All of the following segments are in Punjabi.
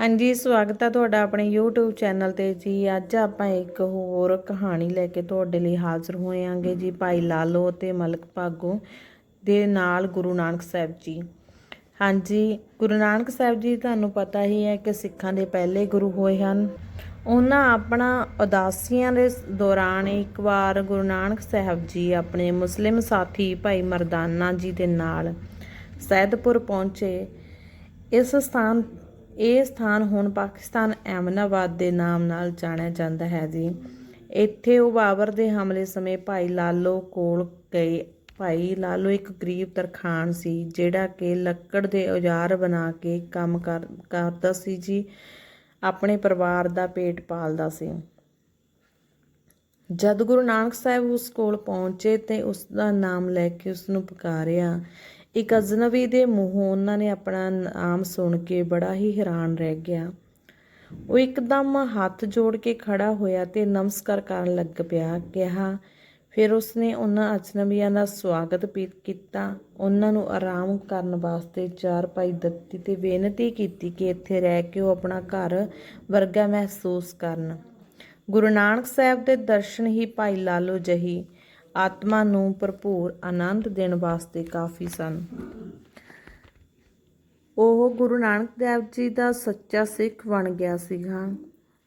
ਹਾਂਜੀ, ਸਵਾਗਤ ਹੈ ਤੁਹਾਡਾ ਆਪਣੇ YouTube ਚੈਨਲ ਤੇ ਜੀ। ਅੱਜ ਆਪਾਂ ਇੱਕ ਹੋਰ ਕਹਾਣੀ ਲੈ ਕੇ ਤੁਹਾਡੇ ਲਈ ਹਾਜ਼ਰ ਹੋਏ ਆਂਗੇ ਜੀ, ਭਾਈ ਲਾਲੋ ਅਤੇ ਮਲਕ ਭਾਗੋ ਦੇ ਨਾਲ ਗੁਰੂ ਨਾਨਕ ਸਾਹਿਬ ਜੀ। ਹਾਂਜੀ, ਗੁਰੂ ਨਾਨਕ ਸਾਹਿਬ ਜੀ, ਤੁਹਾਨੂੰ ਪਤਾ ਹੀ ਹੈ ਕਿ ਸਿੱਖਾਂ ਦੇ ਪਹਿਲੇ ਗੁਰੂ ਹੋਏ ਹਨ। ਉਹਨਾਂ ਆਪਣਾ ਉਦਾਸੀਆਂ ਦੇ ਦੌਰਾਨ ਇੱਕ ਵਾਰ ਗੁਰੂ ਨਾਨਕ ਸਾਹਿਬ ਜੀ ਆਪਣੇ ਮੁਸਲਿਮ ਸਾਥੀ ਭਾਈ ਮਰਦਾਨਾ ਜੀ ਦੇ ਨਾਲ ਸੈਦਪੁਰ ਪਹੁੰਚੇ। ਇਸ ਸਥਾਨ ਇਹ ਸਥਾਨ ਹੁਣ ਪਾਕਿਸਤਾਨ ਐਮਨਾਬਾਦ ਦੇ ਨਾਮ ਨਾਲ ਜਾਣਿਆ ਜਾਂਦਾ ਹੈ ਜੀ। ਇੱਥੇ ਉਹ ਬਾਬਰ ਦੇ ਹਮਲੇ ਸਮੇਂ ਭਾਈ ਲਾਲੋ ਕੋਲ ਗਏ। ਭਾਈ ਲਾਲੋ ਇੱਕ ਗਰੀਬ ਤਰਖਾਨ ਸੀ, ਜਿਹੜਾ ਕਿ ਲੱਕੜ ਦੇ ਔਜ਼ਾਰ ਬਣਾ ਕੇ ਕੰਮ ਕਰ, ਕਰਦਾ ਸੀ ਜੀ। ਆਪਣੇ ਪਰਿਵਾਰ ਦਾ ਪੇਟ ਪਾਲਦਾ ਸੀ। ਜਦ ਗੁਰੂ ਨਾਨਕ ਸਾਹਿਬ ਉਸ ਕੋਲ ਪਹੁੰਚੇ ਤੇ ਉਸ ਦਾ ਨਾਮ ਲੈ ਕੇ ਉਸ ਨੂੰ ਪੁਕਾਰਿਆ ਇੱਕ ਅਜਨਬੀ ਦੇ ਮੂੰਹੋਂ ਉਹਨਾਂ ਨੇ ਆਪਣਾ ਨਾਮ ਸੁਣ ਕੇ ਬੜਾ ਹੀ ਹੈਰਾਨ ਰਹਿ ਗਿਆ। ਉਹ ਇੱਕਦਮ ਹੱਥ ਜੋੜ ਕੇ ਖੜਾ ਹੋਇਆ ਤੇ ਨਮਸਕਾਰ ਕਰਨ ਲੱਗ ਪਿਆ। ਕਿਹਾ, ਫਿਰ ਉਸਨੇ ਉਹਨਾਂ ਅਜਨਬੀਆਂ ਦਾ ਸਵਾਗਤ ਪੀ- ਕੀਤਾ। ਉਹਨਾਂ ਨੂੰ ਆਰਾਮ ਕਰਨ ਵਾਸਤੇ ਚਾਰ ਪਾਈ ਦਿੱਤੀ ਤੇ ਬੇਨਤੀ ਕੀਤੀ ਕਿ ਇੱਥੇ ਰਹਿ ਕੇ ਉਹ ਆਪਣਾ ਘਰ ਵਰਗਾ ਮਹਿਸੂਸ ਕਰਨ। ਗੁਰੂ ਨਾਨਕ ਸਾਹਿਬ ਦੇ ਦਰਸ਼ਨ ਹੀ ਭਾਈ ਲਾਲੋ ਜਹੀ ਆਤਮਾ ਨੂੰ ਭਰਪੂਰ ਆਨੰਦ ਦੇਣ ਵਾਸਤੇ ਕਾਫੀ ਸਨ। ਉਹ ਗੁਰੂ ਨਾਨਕ ਦੇਵ ਜੀ ਦਾ ਸੱਚਾ ਸਿੱਖ ਬਣ ਗਿਆ ਸੀਗਾ।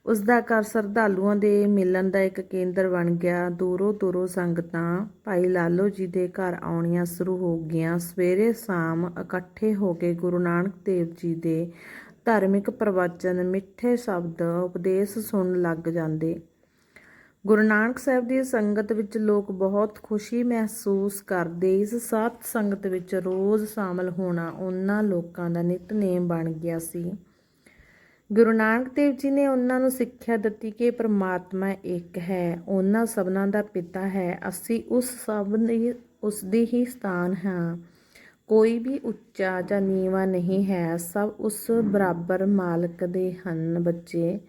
ਉਸ ਦਾ ਘਰ ਸਰਧਾਲੂਆਂ ਦੇ ਮਿਲਣ ਦਾ ਇੱਕ ਕੇਂਦਰ ਬਣ ਗਿਆ। ਦੂਰੋਂ ਦੂਰੋਂ ਸੰਗਤਾਂ ਭਾਈ ਲਾਲੋ ਜੀ ਦੇ ਘਰ ਆਉਣੀਆਂ ਸ਼ੁਰੂ ਹੋ ਗਈਆਂ। ਸਵੇਰੇ ਸ਼ਾਮ ਇਕੱਠੇ ਹੋ ਕੇ ਗੁਰੂ ਨਾਨਕ ਦੇਵ ਜੀ ਦੇ ਧਾਰਮਿਕ ਪ੍ਰਵਚਨ ਮਿੱਠੇ ਸ਼ਬਦ ਉਪਦੇਸ਼ ਸੁਣਨ ਲੱਗ ਜਾਂਦੇ। ਗੁਰੂ ਨਾਨਕ ਸਾਹਿਬ ਦੀ ਸੰਗਤ ਵਿੱਚ ਲੋਕ ਬਹੁਤ ਖੁਸ਼ੀ ਮਹਿਸੂਸ ਕਰਦੇ। ਇਸ ਸਾਧ ਸੰਗਤ ਵਿੱਚ ਰੋਜ਼ ਸ਼ਾਮਲ ਹੋਣਾ ਉਹਨਾਂ ਲੋਕਾਂ ਦਾ ਨਿਤਨੇਮ ਬਣ ਗਿਆ ਸੀ। ਗੁਰੂ ਨਾਨਕ ਦੇਵ ਜੀ ਨੇ ਉਹਨਾਂ ਨੂੰ ਸਿੱਖਿਆ ਦਿੱਤੀ ਕਿ ਪ੍ਰਮਾਤਮਾ ਇੱਕ ਹੈ, ਉਹਨਾਂ ਸਭਨਾਂ ਦਾ ਪਿਤਾ ਹੈ। ਅਸੀਂ ਉਸ ਸਭ ਦੀ, ਉਸ ਦੀ ਹੀ ਸਥਾਨ ਹਾਂ। ਕੋਈ ਵੀ ਉੱਚਾ ਜਾਂ ਨੀਵਾਂ ਨਹੀਂ ਹੈ, ਸਭ ਉਸ ਬਰਾਬਰ ਮਾਲਕ ਦੇ ਹਨ ਬੱਚੇ।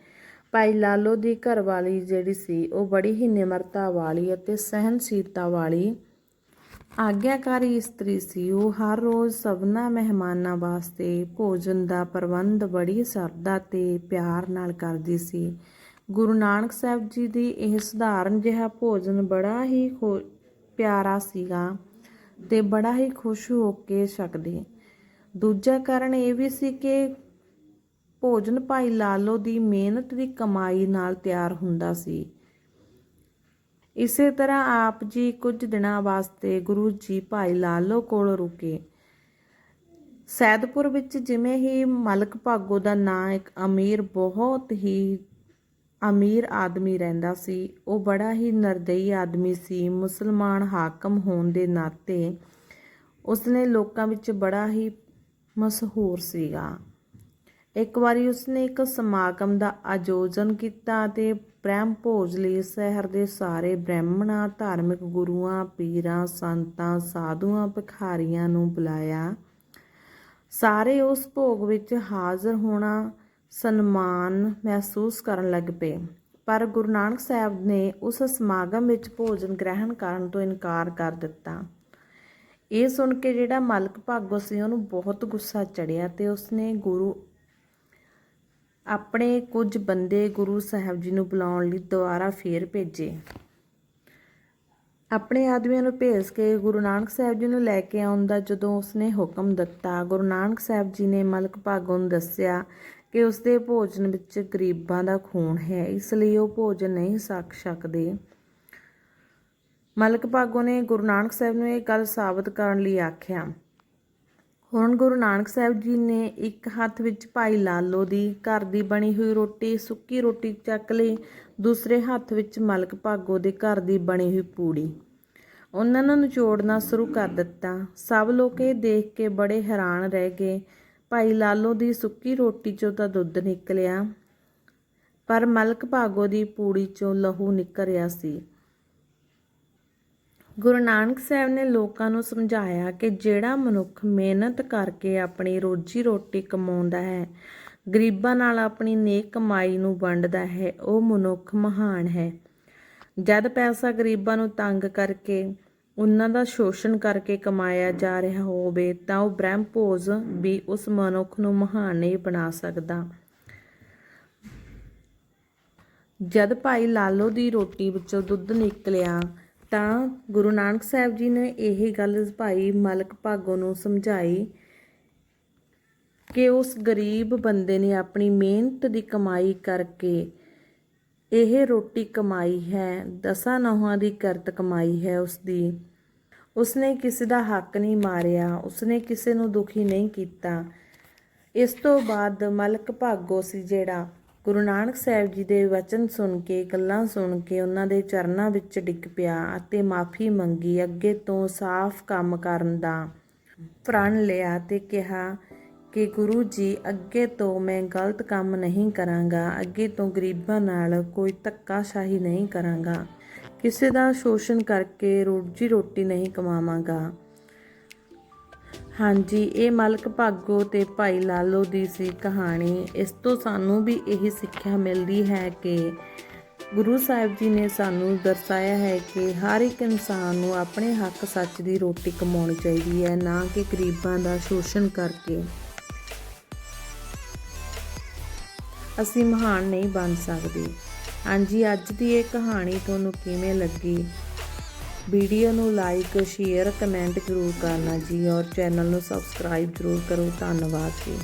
ਭਾਈ ਲਾਲੋ ਦੀ ਘਰਵਾਲੀ ਜਿਹੜੀ ਸੀ, ਉਹ ਬੜੀ ਹੀ ਨਿਮਰਤਾ ਵਾਲੀ ਅਤੇ ਸਹਿਨਸ਼ੀਲਤਾ ਵਾਲੀ ਆਗਿਆਕਾਰੀ ਇਸਤਰੀ ਸੀ। ਉਹ ਹਰ ਰੋਜ਼ ਸਭਨਾ ਮਹਿਮਾਨਾਂ ਵਾਸਤੇ ਭੋਜਨ ਦਾ ਪ੍ਰਬੰਧ ਬੜੀ ਸਰਦਾ ਤੇ ਪਿਆਰ ਨਾਲ ਕਰਦੀ ਸੀ। ਗੁਰੂ ਨਾਨਕ ਸਾਹਿਬ ਜੀ ਦੀ ਇਹ ਸਧਾਰਨ ਜਿਹਾ ਭੋਜਨ ਬੜਾ ਹੀ ਖੁ- ਪਿਆਰਾ ਸੀਗਾ ਤੇ ਬੜਾ ਹੀ ਖੁਸ਼ ਹੋ ਕੇ ਛਕਦੇ। ਦੂਜਾ ਕਾਰਨ ਇਹ ਵੀ ਸੀ ਕਿ ਭੋਜਨ ਭਾਈ ਲਾਲੋ ਦੀ ਮਿਹਨਤ ਦੀ ਕਮਾਈ ਨਾਲ ਤਿਆਰ ਹੁੰਦਾ ਸੀ। ਇਸੇ ਤਰ੍ਹਾਂ ਆਪ ਜੀ ਕੁਝ ਦਿਨਾਂ ਵਾਸਤੇ ਗੁਰੂ ਜੀ ਭਾਈ ਲਾਲੋ ਕੋਲ ਰੁਕੇ। ਸੈਦਪੁਰ ਵਿੱਚ ਜਿਵੇਂ ਹੀ ਮਲਕ ਭਾਗੋ ਦਾ ਨਾਂ ਇੱਕ ਅਮੀਰ, ਬਹੁਤ ਹੀ ਅਮੀਰ ਆਦਮੀ ਰਹਿੰਦਾ ਸੀ, ਉਹ ਬੜਾ ਹੀ ਨਰਦਈ ਆਦਮੀ ਸੀ। ਮੁਸਲਮਾਨ ਹਾਕਮ ਹੋਣ ਦੇ ਨਾਤੇ ਉਸਨੇ ਲੋਕਾਂ ਵਿੱਚ ਬੜਾ ਹੀ ਮਸ਼ਹੂਰ ਸੀਗਾ। ਇੱਕ ਵਾਰੀ ਉਸਨੇ ਇੱਕ ਸਮਾਗਮ ਦਾ ਆਯੋਜਨ ਕੀਤਾ ਅਤੇ ਬ੍ਰਹਮ ਭੋਜ ਲਈ ਸ਼ਹਿਰ ਦੇ ਸਾਰੇ ਬ੍ਰਾਹਮਣਾਂ, ਧਾਰਮਿਕ ਗੁਰੂਆਂ, ਪੀਰਾਂ, ਸੰਤਾਂ, ਸਾਧੂਆਂ, ਭਿਖਾਰੀਆਂ ਨੂੰ ਬੁਲਾਇਆ। ਸਾਰੇ ਉਸ ਭੋਗ ਵਿੱਚ ਹਾਜ਼ਰ ਹੋਣਾ ਸਨਮਾਨ ਮਹਿਸੂਸ ਕਰਨ ਲੱਗ ਪਏ। ਪਰ ਗੁਰੂ ਨਾਨਕ ਸਾਹਿਬ ਨੇ ਉਸ ਸਮਾਗਮ ਵਿੱਚ ਭੋਜਨ ਗ੍ਰਹਿਣ ਕਰਨ ਤੋਂ ਇਨਕਾਰ ਕਰ ਦਿੱਤਾ। ਇਹ ਸੁਣ ਕੇ ਜਿਹੜਾ ਮਲਕ ਭਾਗੋ ਸੀ, ਉਹਨੂੰ ਬਹੁਤ ਗੁੱਸਾ ਚੜਿਆ ਤੇ ਉਸਨੇ ਗੁਰੂ ਆਪਣੇ ਕੁਝ ਬੰਦੇ ਗੁਰੂ ਸਾਹਿਬ ਜੀ ਨੂੰ ਬੁਲਾਉਣ ਲਈ ਦੁਬਾਰਾ ਫੇਰ ਭੇਜੇ। ਆਪਣੇ ਆਦਮੀਆਂ ਨੂੰ ਭੇਜ ਕੇ ਗੁਰੂ ਨਾਨਕ ਸਾਹਿਬ ਜੀ ਨੂੰ ਲੈ ਕੇ ਆਉਣ ਦਾ ਜਦੋਂ ਉਸਨੇ ਹੁਕਮ ਦਿੱਤਾ, ਗੁਰੂ ਨਾਨਕ ਸਾਹਿਬ ਜੀ ਨੇ ਮਲਕ ਭਾਗੋ ਨੂੰ ਦੱਸਿਆ ਕਿ ਉਸਦੇ ਭੋਜਨ ਵਿੱਚ ਗਰੀਬਾਂ ਦਾ ਖੂਨ ਹੈ, ਇਸ ਲਈ ਉਹ ਭੋਜਨ ਨਹੀਂ ਸਕ ਸਕਦੇ। ਮਲਕ ਭਾਗੋ ਨੇ ਗੁਰੂ ਨਾਨਕ ਸਾਹਿਬ ਨੂੰ ਇਹ ਗੱਲ ਸਾਬਤ ਕਰਨ ਲਈ ਆਖਿਆ ਹੁਣ ਗੁਰੂ ਨਾਨਕ ਸਾਹਿਬ ਜੀ ਨੇ ਇੱਕ ਹੱਥ ਵਿੱਚ ਭਾਈ ਲਾਲੋ ਦੀ ਘਰ ਦੀ ਬਣੀ ਹੋਈ ਰੋਟੀ, ਸੁੱਕੀ ਰੋਟੀ ਚੱਕ ਲਈ, ਦੂਸਰੇ ਹੱਥ ਵਿੱਚ ਮਲਕ ਭਾਗੋ ਦੇ ਘਰ ਦੀ ਬਣੀ ਹੋਈ ਪੂੜੀ। ਉਹਨਾਂ ਨੂੰ ਨਿਚੋੜਨਾ ਸ਼ੁਰੂ ਕਰ ਦਿੱਤਾ। ਸਭ ਲੋਕ ਇਹ ਦੇਖ ਕੇ ਬੜੇ ਹੈਰਾਨ ਰਹਿ ਗਏ। ਭਾਈ ਲਾਲੋ ਦੀ ਸੁੱਕੀ ਰੋਟੀ ਚੋਂ ਤਾਂ ਦੁੱਧ ਨਿਕਲਿਆ, ਪਰ ਮਲਕ ਭਾਗੋ ਦੀ ਪੂੜੀ ਚੋਂ ਲਹੂ ਨਿਕਲ ਰਿਹਾ ਸੀ। ਗੁਰੂ ਨਾਨਕ ਸਾਹਿਬ ਨੇ ਲੋਕਾਂ ਨੂੰ ਸਮਝਾਇਆ ਕਿ ਜਿਹੜਾ ਮਨੁੱਖ ਮਿਹਨਤ ਕਰਕੇ ਆਪਣੀ ਰੋਜੀ ਰੋਟੀ ਕਮਾਉਂਦਾ ਹੈ, ਗਰੀਬਾਂ ਨਾਲ ਆਪਣੀ ਨੇਕ ਕਮਾਈ ਨੂੰ ਵੰਡਦਾ ਹੈ, ਉਹ ਮਨੁੱਖ ਮਹਾਨ ਹੈ। ਜਦ ਪੈਸਾ ਗਰੀਬਾਂ ਨੂੰ ਤੰਗ ਕਰਕੇ, ਉਹਨਾਂ ਦਾ ਸ਼ੋਸ਼ਣ ਕਰਕੇ ਕਮਾਇਆ ਜਾ ਰਿਹਾ ਹੋਵੇ, ਤਾਂ ਉਹ ਬ੍ਰਹਮ ਭੋਜ ਵੀ ਉਸ ਮਨੁੱਖ ਨੂੰ ਮਹਾਨ ਨਹੀਂ ਬਣਾ ਸਕਦਾ। ਜਦ ਭਾਈ ਲਾਲੋ ਦੀ ਰੋਟੀ ਵਿੱਚੋਂ ਦੁੱਧ ਨਿਕਲਿਆ ਤਾਂ ਗੁਰੂ ਨਾਨਕ ਸਾਹਿਬ ਜੀ ਨੇ ਇਹ ਗੱਲ ਭਾਈ ਮਲਕ ਭਾਗੋ ਨੂੰ ਸਮਝਾਈ ਕਿ ਉਸ ਗਰੀਬ ਬੰਦੇ ਨੇ ਆਪਣੀ ਮਿਹਨਤ ਦੀ ਕਮਾਈ ਕਰਕੇ ਇਹ ਰੋਟੀ ਕਮਾਈ ਹੈ, ਦਸਾਂ ਨਹਾਂ ਦੀ ਕਰਤ ਕਮਾਈ ਹੈ ਉਸ ਦੀ ਉਸਨੇ ਕਿਸੇ ਦਾ ਹੱਕ ਨਹੀਂ ਮਾਰਿਆ, ਉਸਨੇ ਕਿਸੇ ਨੂੰ ਦੁਖੀ ਨਹੀਂ ਕੀਤਾ। ਇਸ ਤੋਂ ਬਾਅਦ ਮਲਕ ਭਾਗੋ ਸੀ ਜਿਹੜਾ ਗੁਰੂ ਨਾਨਕ ਸਾਹਿਬ ਜੀ ਦੇ ਵਚਨ ਸੁਣ ਕੇ, ਗੱਲਾਂ ਸੁਣ ਕੇ ਉਹਨਾਂ ਦੇ ਚਰਨਾਂ ਵਿੱਚ ਡਿੱਗ ਪਿਆ ਅਤੇ ਮਾਫੀ ਮੰਗੀ, ਅੱਗੇ ਤੋਂ ਸਾਫ਼ ਕੰਮ ਕਰਨ ਦਾ ਪ੍ਰਣ ਲਿਆ ਤੇ ਕਿਹਾ ਕਿ ਗੁਰੂ ਜੀ, ਅੱਗੇ ਤੋਂ ਮੈਂ ਗਲਤ ਕੰਮ ਨਹੀਂ ਕਰਾਂਗਾ, ਅੱਗੇ ਤੋਂ ਗਰੀਬਾਂ ਨਾਲ ਕੋਈ ਧੱਕਾਸ਼ਾਹੀ ਨਹੀਂ ਕਰਾਂਗਾ, ਕਿਸੇ ਦਾ ਸ਼ੋਸ਼ਣ ਕਰਕੇ ਰੋਜੀ ਰੋਟੀ ਨਹੀਂ ਕਮਾਵਾਂਗਾ। ਹਾਂਜੀ, ਇਹ ਮਲਕ ਭਾਗੋ ਤੇ ਭਾਈ ਲਾਲੋ ਦੀ ਸੀ ਕਹਾਣੀ। ਇਸ ਤੋਂ ਸਾਨੂੰ ਵੀ ਇਹੀ ਸਿੱਖਿਆ ਮਿਲਦੀ ਹੈ ਕਿ ਗੁਰੂ ਸਾਹਿਬ ਜੀ ਨੇ ਸਾਨੂੰ ਦਰਸਾਇਆ ਹੈ ਕਿ ਹਰ ਇੱਕ ਇਨਸਾਨ ਨੂੰ ਆਪਣੇ ਹੱਕ ਸੱਚ ਦੀ ਰੋਟੀ ਕਮਾਉਣੀ ਚਾਹੀਦੀ ਹੈ, ਨਾ ਕਿ ਗਰੀਬਾਂ ਦਾ ਸ਼ੋਸ਼ਣ ਕਰਕੇ। ਅਸੀਂ ਮਹਾਨ ਨਹੀਂ ਬਣ ਸਕਦੇ। ਹਾਂਜੀ, ਅੱਜ ਦੀ ਇਹ ਕਹਾਣੀ ਤੁਹਾਨੂੰ ਕਿਵੇਂ ਲੱਗੀ? ਵੀਡੀਓ ਨੂੰ ਲਾਈਕ, ਸ਼ੇਅਰ, ਕਮੈਂਟ ਜ਼ਰੂਰ ਕਰਨਾ ਜੀ ਔਰ ਚੈਨਲ ਨੂੰ ਸਬਸਕ੍ਰਾਈਬ ਜ਼ਰੂਰ ਕਰੋ। ਧੰਨਵਾਦ ਜੀ।